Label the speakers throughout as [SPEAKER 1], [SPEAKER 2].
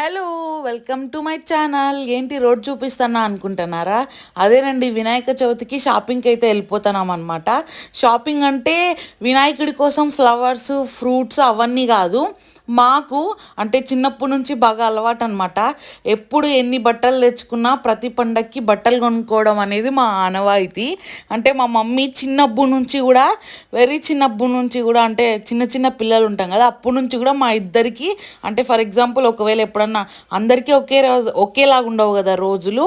[SPEAKER 1] Hello welcome to my channel. ఏంటి road చూపిస్తానా అనుకుంటున్నారా? అదేనండి వినాయక చవితికి షాపింగ్కి అయితే వెళ్ళిపోతున్నాం అనమాట షాపింగ్ అంటే వినాయకుడి కోసం ఫ్లవర్స్ ఫ్రూట్స్ అవన్నీ కాదు. మాకు అంటే చిన్నప్పటి నుంచి బాగా అలవాటు అనమాట ఎప్పుడు ఎన్ని బట్టలు తెచ్చుకున్నా ప్రతి పండక్కి బట్టలు కొనుక్కోవడం అనేది మా ఆనవాయితీ. అంటే మా మమ్మీ చిన్నప్పటి నుంచి కూడా వెరీ చిన్నప్పటి నుంచి కూడా అంటే చిన్న చిన్న పిల్లలు ఉంటాం కదా అప్పటి నుంచి కూడా మా ఇద్దరికి అంటే ఫర్ ఎగ్జాంపుల్ ఒకవేళ ఎప్పుడన్నా అందరికీ ఒకే రోజు ఒకేలాగా ఉండవు కదా రోజులు.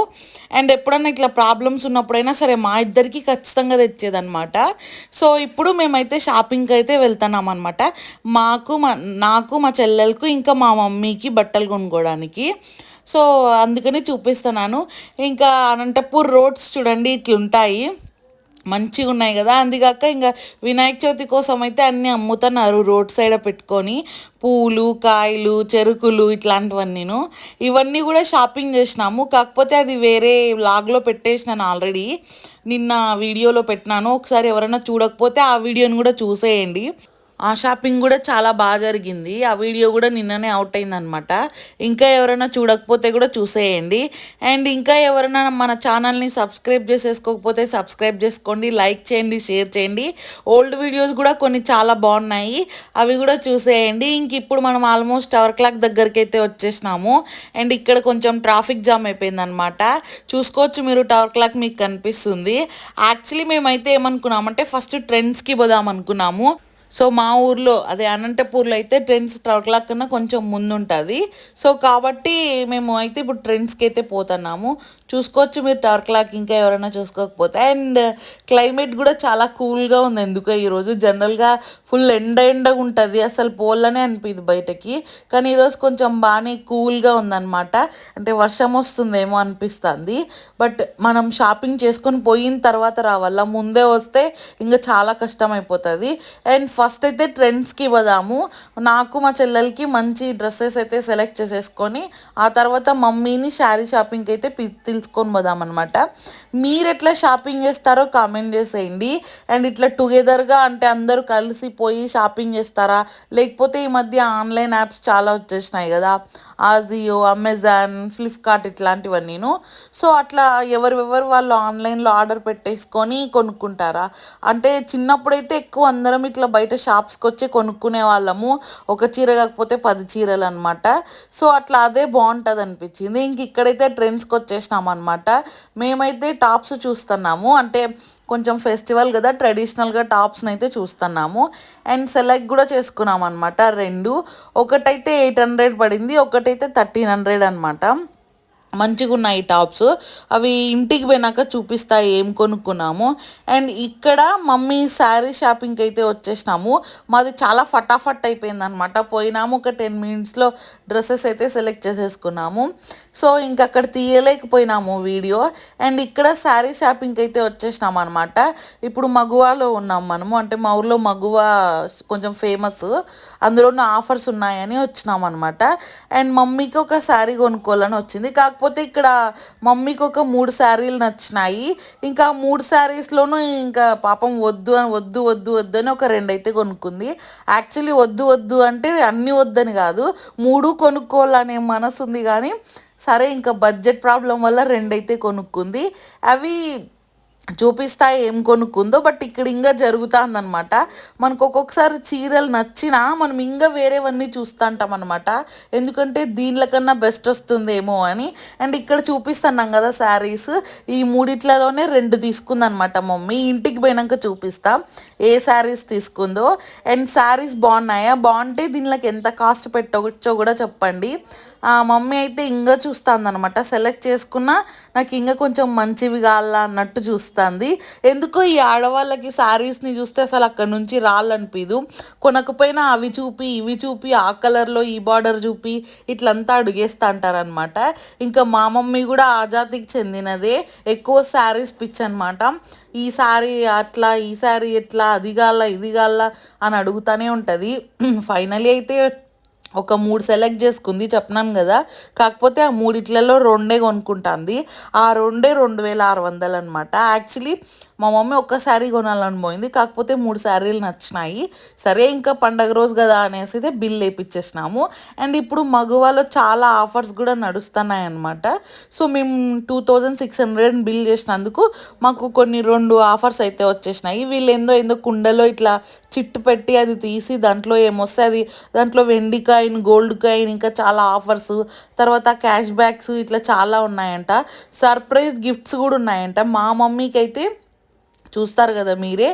[SPEAKER 1] అండ్ ఎప్పుడన్నా ఇట్లా ప్రాబ్లమ్స్ ఉన్నప్పుడైనా సరే మా ఇద్దరికి ఖచ్చితంగా తెచ్చేదనమాట సో ఇప్పుడు మేమైతే షాపింగ్కి అయితే వెళ్తున్నాం అనమాట మాకు మా నాకు మా చెల్లెలకు ఇంకా మా మమ్మీకి బట్టలు కొనుక్కోవడానికి. సో అందుకని చూపిస్తున్నాను. ఇంకా అనంతపూర్ రోడ్స్ చూడండి ఇట్లుంటాయి. మంచిగా ఉన్నాయి కదా. అందుకాక ఇంకా వినాయక చవితి కోసం అయితే అన్నీ అమ్ముతున్నారు రోడ్ సైడ్ పెట్టుకొని. పూలు కాయలు చెరుకులు ఇట్లాంటివన్నీను. ఇవన్నీ కూడా షాపింగ్ చేసినాము. కాకపోతే అది వేరే లాగ్లో పెట్టేసినాను ఆల్రెడీ. నిన్న వీడియోలో పెట్టినాను. ఒకసారి ఎవరైనా చూడకపోతే ఆ వీడియోని కూడా చూసేయండి. ఆ షాపింగ్ కూడా చాలా బాగా జరిగింది. ఆ వీడియో కూడా నిన్ననే అవుట్ అయిందనమాట ఇంకా ఎవరైనా చూడకపోతే కూడా చూసేయండి. అండ్ ఇంకా ఎవరైనా మన ఛానల్ని సబ్స్క్రైబ్ చేసేసుకోకపోతే సబ్స్క్రైబ్ చేసుకోండి లైక్ చేయండి షేర్ చేయండి. ఓల్డ్ వీడియోస్ కూడా కొన్ని చాలా బాగున్నాయి. అవి కూడా చూసేయండి. ఇంక ఇప్పుడు మనం ఆల్మోస్ట్ టవర్ క్లాక్ దగ్గరికి అయితే వచ్చేసినాము. అండ్ ఇక్కడ కొంచెం ట్రాఫిక్ జామ్ అయిపోయిందనమాట చూసుకోవచ్చు మీరు టవర్ క్లాక్ మీకు కనిపిస్తుంది. యాక్చువల్లీ మేమైతే ఏమనుకున్నామంటే ఫస్ట్ ట్రెండ్స్కి పోదాం అనుకున్నాము సో మా ఊర్లో అదే అనంతపూర్లో అయితే ట్రెండ్స్ టవర్ క్లాక్ కన్నా కొంచెం ముందు ఉంటుంది సో కాబట్టి మేము అయితే ఇప్పుడు ట్రెండ్స్కి అయితే పోతున్నాము. చూసుకోవచ్చు మీరు టవర్ క్లాక్ ఇంకా ఎవరైనా చూసుకోకపోతే. అండ్ క్లైమేట్ కూడా చాలా కూల్గా ఉంది ఎందుకో ఈరోజు. జనరల్గా ఫుల్ ఎండ ఎండగా ఉంటుంది. అసలు పోల్లనే అనిపిది బయటకి. కానీ ఈరోజు కొంచెం బాగానే కూల్గా ఉందన్నమాట. అంటే వర్షం వస్తుందేమో అనిపిస్తుంది. బట్ మనం షాపింగ్ చేసుకొని పోయిన తర్వాత రావాలా? ముందే వస్తే ఇంకా చాలా కష్టం అయిపోతుంది అండ్ ఫస్ట్ అయితే ట్రెండ్స్కి ఇవ్వదాము. నాకు మా చెల్లెలకి మంచి డ్రెస్సెస్ అయితే సెలెక్ట్ చేసేసుకొని ఆ తర్వాత మమ్మీని శారీ షాపింగ్కి అయితే తీసుకొని పోదామన్నమాట. మీరు ఎట్లా షాపింగ్ చేస్తారో కామెంట్ చేసేయండి. అండ్ ఇట్లా టుగెదర్గా అంటే అందరూ కలిసి పోయి షాపింగ్ చేస్తారా? లేకపోతే ఈ మధ్య ఆన్లైన్ యాప్స్ చాలా వచ్చేసినాయి కదా. ఆజియో అమెజాన్ ఫ్లిప్కార్ట్ ఇట్లాంటివన్నీను. సో అట్లా ఎవరెవరు వాళ్ళు ఆన్లైన్లో ఆర్డర్ పెట్టేసుకొని కొనుక్కుంటారా? అంటే చిన్నప్పుడైతే ఎక్కువ అందరం ఇట్లా బయట షాప్స్కి వచ్చి కొనుక్కునే వాళ్ళము. ఒక చీర కాకపోతే పది చీరలు అనమాట సో అట్లా అదే బాగుంటుంది అనిపించింది ఇంక ఇక్కడైతే ట్రెండ్స్కి వచ్చేసినాం అనమాట మేమైతే టాప్స్ చూస్తున్నాము. అంటే కొంచెం ఫెస్టివల్ కదా ట్రెడిషనల్గా టాప్స్ని అయితే చూస్తున్నాము. అండ్ సెలెక్ట్ కూడా చేసుకున్నాం అనమాట రెండు. ఒకటైతే ఎయిట్ హండ్రెడ్ పడింది ఒకటైతే థర్టీన్ హండ్రెడ్ అనమాట మంచిగా ఉన్నాయి టాప్స్. అవి ఇంటికి పోయినాక చూపిస్తా ఏం కొనుక్కున్నాము. అండ్ ఇక్కడ మమ్మీ శారీ షాపింగ్కి అయితే వచ్చేసినాము. మాది చాలా ఫటాఫట్ అయిపోయింది అనమాట పోయినాము ఒక టెన్ మినిట్స్లో డ్రెస్సెస్ అయితే సెలెక్ట్ చేసేసుకున్నాము. సో ఇంక అక్కడ తీయలేకపోయినాము వీడియో. అండ్ ఇక్కడ శారీ షాపింగ్కి అయితే వచ్చేసినాం అనమాట ఇప్పుడు మగువాలో ఉన్నాం మనము. అంటే మా ఊర్లో మగువ కొంచెం ఫేమస్. అందులోనూ ఆఫర్స్ ఉన్నాయని వచ్చినాం అనమాట అండ్ మమ్మీకి ఒక శారీ కొనుక్కోవాలని వచ్చింది. కాకపోతే కాకపోతే ఇక్కడ మమ్మీకి ఒక మూడు శారీలు నచ్చినాయి. ఇంకా మూడు శారీస్లోనూ ఇంకా పాపం వద్దు అని వద్దు వద్దు వద్దు అని ఒక రెండు అయితే కొనుక్కుంది. యాక్చువల్లీ వద్దు వద్దు అంటే అన్నీ వద్దని కాదు. మూడు కొనుక్కోవాలనే మనసు ఉంది కానీ సరే ఇంకా బడ్జెట్ ప్రాబ్లం వల్ల రెండైతే కొనుక్కుంది. అవి చూపిస్తా ఏం కొనుక్కుందో బట్ ఇక్కడ ఇంకా జరుగుతుందనమాట మనకు ఒక్కొక్కసారి చీరలు నచ్చినా మనం ఇంకా వేరేవన్నీ చూస్తుంటాం అనమాట ఎందుకంటే దీనిలకన్నా బెస్ట్ వస్తుందేమో అని. అండ్ ఇక్కడ చూపిస్తున్నాం కదా శారీస్. ఈ మూడిట్లలోనే రెండు తీసుకుందనమాట మమ్మీ. ఇంటికి పోయినాక చూపిస్తా ఏ శారీస్ తీసుకుందో. అండ్ శారీస్ బాగున్నాయా? బాగుంటే దీనిలోకి ఎంత కాస్ట్ పెట్టవచ్చో కూడా చెప్పండి. మమ్మీ అయితే ఇంకా చూస్తుందనమాట సెలెక్ట్ చేసుకున్నా నాకు ఇంకా కొంచెం మంచివి కావాలా అన్నట్టు చూస్తాను అనిపిస్తుంది. ఎందుకో ఈ ఆడవాళ్ళకి శారీస్ని చూస్తే అసలు అక్కడ నుంచి రాళ్ళనిపిదు కొనకపోయినా అవి చూపి ఇవి చూపి ఆ కలర్లో ఈ బార్డర్ చూపి ఇట్లంతా అడిగేస్తా అంటారనమాట ఇంకా మా మమ్మీ కూడా ఆ జాతికి చెందినదే. ఎక్కువ శారీస్ పిచ్ అనమాట ఈ శారీ అట్లా ఈ శారీ ఎట్లా అది కాల ఇది కాల అని అడుగుతూనే ఉంటుంది. ఫైనలీ అయితే ఒక మూడు సెలెక్ట్ చేసుకుంది చెప్పినాను కదా. కాకపోతే ఆ మూడిట్లలో రెండే కొనుక్కుంటుంది. ఆ రెండే రెండు వేల ఆరు వందలు అనమాట యాక్చువల్లీ మా మమ్మీ ఒక్క శారీ కొనాలని పోయింది. కాకపోతే మూడు శారీలు నచ్చినాయి. సరే ఇంకా పండగ రోజు కదా అనేసి అయితే బిల్ వేయించేసినాము అండ్ ఇప్పుడు మగువలో చాలా ఆఫర్స్ కూడా నడుస్తున్నాయి అనమాట సో మేము two thousand six hundred bill చేసినందుకు మాకు కొన్ని రెండు ఆఫర్స్ అయితే వచ్చేసినాయి. వీళ్ళు ఏందో ఏందో కుండలో ఇట్లా చిట్టు పెట్టి అది తీసి దాంట్లో ఏమొస్తే అది దాంట్లో వెండికాయ కాయిన్ గోల్డ్ కాయిన్ ఇంకా చాలా ఆఫర్స్ తర్వాత క్యాష్ బ్యాక్స్ ఇట్లా చాలా ఉన్నాయంట. సర్ప్రైజ్ గిఫ్ట్స్ కూడా ఉన్నాయంట. మా మమ్మీకి అయితే చూస్తారు కదా మీరే.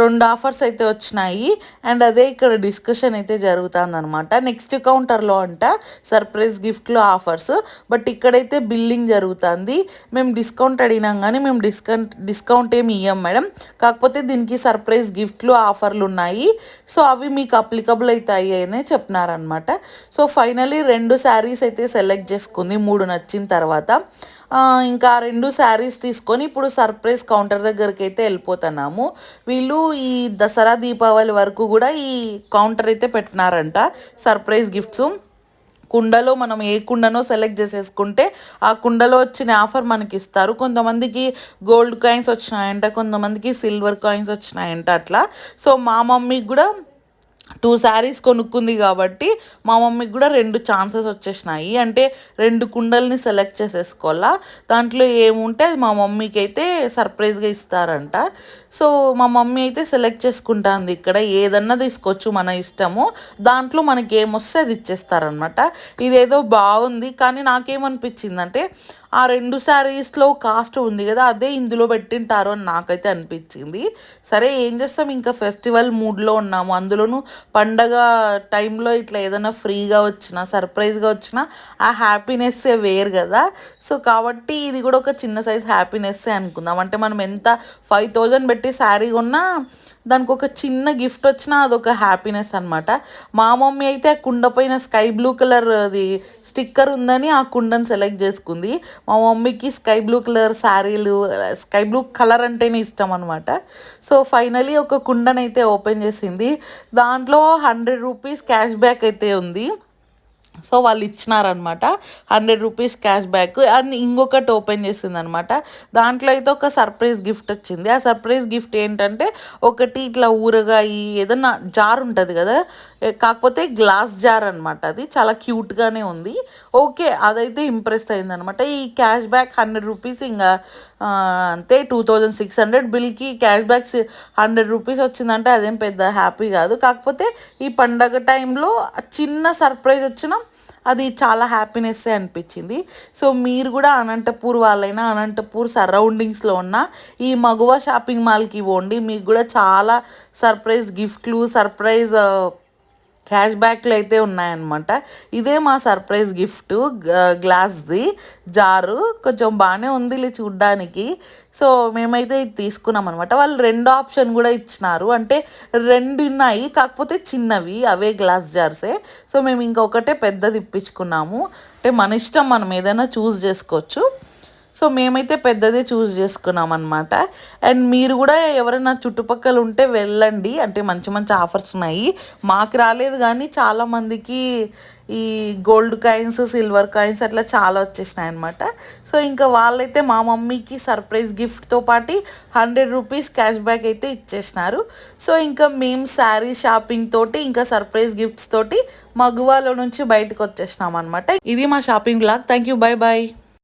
[SPEAKER 1] రెండు ఆఫర్స్ అయితే వచ్చినాయి. అండ్ అదే ఇక్కడ డిస్కషన్ అయితే జరుగుతుందనమాట నెక్స్ట్ కౌంటర్లో అంట సర్ప్రైజ్ గిఫ్ట్లో ఆఫర్స్. బట్ ఇక్కడైతే బిల్లింగ్ జరుగుతుంది. మేము డిస్కౌంట్ అడిగినాం కానీ మేము డిస్కౌంట్ డిస్కౌంట్ ఏమి ఇవ్వం మేడం. కాకపోతే దీనికి సర్ప్రైజ్ గిఫ్ట్లు ఆఫర్లు ఉన్నాయి. సో అవి మీకు అప్లికబుల్ అవుతాయి అని చెప్పినారనమాట సో ఫైనలీ రెండు శారీస్ అయితే సెలెక్ట్ చేసుకుంది. మూడు నచ్చిన తర్వాత. ఇంకా రెండు శారీస్ తీసుకొని ఇప్పుడు సర్ప్రైజ్ కౌంటర్ దగ్గరికి అయితే వెళ్ళిపోతున్నాము. వీళ్ళు ఈ దసరా దీపావళి వరకు కూడా ఈ కౌంటర్ అయితే పెట్టినారంట సర్ప్రైజ్ గిఫ్ట్స్. కుండలో మనం ఏ కుండనో సెలెక్ట్ చేసేసుకుంటే ఆ కుండలో వచ్చిన ఆఫర్ మనకి ఇస్తారు కొంతమందికి గోల్డ్ కాయిన్స్ వచ్చినాయంట కొంతమందికి సిల్వర్ కాయిన్స్ వచ్చినాయంట అట్లా. సో మా మమ్మీకి కూడా టూ శారీస్ కొనుక్కుంది కాబట్టి మా మమ్మీకి కూడా రెండు ఛాన్సెస్ వచ్చేసినాయి. అంటే రెండు కుండల్ని సెలెక్ట్ చేసేసుకోవాలా? దాంట్లో ఏముంటే అది మా మమ్మీకి అయితే సర్ప్రైజ్గా ఇస్తారంట. సో మా మమ్మీ అయితే సెలెక్ట్ చేసుకుంటుంది. ఇక్కడ ఏదన్నా తీసుకోవచ్చు మన ఇష్టము. దాంట్లో మనకి ఏమొస్తే అది ఇచ్చేస్తారనమాట ఇదేదో బాగుంది. కానీ నాకేమనిపించిందంటే ఆ రెండు శారీస్లో కాస్ట్ ఉంది కదా అదే ఇందులో పెట్టింటారు అని నాకైతే అనిపించింది. సరే ఏం చేస్తాం? ఇంకా ఫెస్టివల్ మూడ్లో ఉన్నాము. అందులోనూ పండగ టైంలో ఇట్లా ఏదైనా ఫ్రీగా వచ్చినా సర్ప్రైజ్గా వచ్చినా ఆ హ్యాపీనెస్సే వేరు కదా. సో కాబట్టి ఇది కూడా ఒక చిన్న సైజ్ హ్యాపీనెస్సే అనుకుందాం. అంటే మనం ఎంత ఫైవ్ థౌజండ్ పెట్టి శారీ కొన్నా దానికి ఒక చిన్న గిఫ్ట్ వచ్చినా అదొక హ్యాపీనెస్ అనమాట మా మమ్మీ అయితే ఆ కుండ పైన స్కై బ్లూ కలర్ అది స్టిక్కర్ ఉందని ఆ కుండను సెలెక్ట్ చేసుకుంది. మా మమ్మీకి స్కై బ్లూ కలర్ శారీలు స్కై బ్లూ కలర్ అంటేనే ఇష్టం అనమాట సో ఫైనలీ ఒక కుండనైతే ఓపెన్ చేసింది. దాంట్లో హండ్రెడ్ రూపీస్ క్యాష్ బ్యాక్ అయితే ఉంది. సో వాళ్ళు ఇచ్చినారనమాట hundred rupees cash back. And ఇంకొకటి ఓపెన్ చేసింది అనమాట దాంట్లో అయితే ఒక సర్ప్రైజ్ గిఫ్ట్ వచ్చింది. ఆ సర్ప్రైజ్ గిఫ్ట్ ఏంటంటే ఒకటి ఇట్లా ఊరగాయి ఏదన్నా జార్ ఉంటుంది కదా? కాకపోతే గ్లాస్ జార్ అనమాట అది. చాలా క్యూట్గానే ఉంది. ఓకే అదైతే ఇంప్రెస్ అయిందనమాట. ఈ క్యాష్ బ్యాక్ హండ్రెడ్ రూపీస్ ఇంకా అంతే టూ థౌజండ్ సిక్స్ హండ్రెడ్ బిల్కి క్యాష్ బ్యాక్ హండ్రెడ్ రూపీస్ వచ్చిందంటే అదేం పెద్ద హ్యాపీ కాదు. కాకపోతే ఈ పండగ టైంలో చిన్న సర్ప్రైజ్ వచ్చినా అది చాలా హ్యాపీనెస్సే అనిపించింది. సో మీరు కూడా అనంతపూర్ వాళ్ళైనా అనంతపూర్ సరౌండింగ్స్లో ఉన్న ఈ మగువ షాపింగ్ మాల్కి పోండి మీకు కూడా చాలా సర్ప్రైజ్ గిఫ్ట్లు సర్ప్రైజ్ క్యాష్ బ్యాక్లు అయితే ఉన్నాయన్నమాట. ఇదే మా సర్ప్రైజ్ గిఫ్ట్ గ్లాస్ది జారు కొంచెం బాగానే ఉంది చూడ్డానికి. సో మేమైతే ఇది తీసుకున్నాం అనమాట వాళ్ళు రెండు ఆప్షన్ కూడా ఇచ్చినారు. అంటే రెండు ఉన్నాయి కాకపోతే చిన్నవి అవే గ్లాస్ జార్సే. సో మేము ఇంకొకటే పెద్దది ఇప్పించుకున్నాము. అంటే మన ఇష్టం మనం ఏదైనా చూస్ చేసుకోవచ్చు. సో మేమైతే పెద్దదే చూస్ చేసుకున్నాం అనమాట అండ్ మీరు కూడా ఎవరైనా చుట్టుపక్కల ఉంటే వెళ్ళండి. అంటే మంచి మంచి ఆఫర్స్ ఉన్నాయి. మాకు రాలేదు కానీ చాలామందికి ఈ గోల్డ్ కాయిన్స్ సిల్వర్ కాయిన్స్ అట్లా చాలా వచ్చేసినాయి అనమాట సో ఇంకా వాళ్ళైతే మా మమ్మీకి సర్ప్రైజ్ గిఫ్ట్తో పాటు హండ్రెడ్ రూపీస్ క్యాష్ బ్యాక్ అయితే ఇచ్చేసినారు. సో ఇంకా మేము శారీ షాపింగ్ తోటి ఇంకా సర్ప్రైజ్ గిఫ్ట్స్ తోటి మగువాలో నుంచి బయటకు వచ్చేసినాం అనమాట ఇది మా shopping blog. Thank you bye bye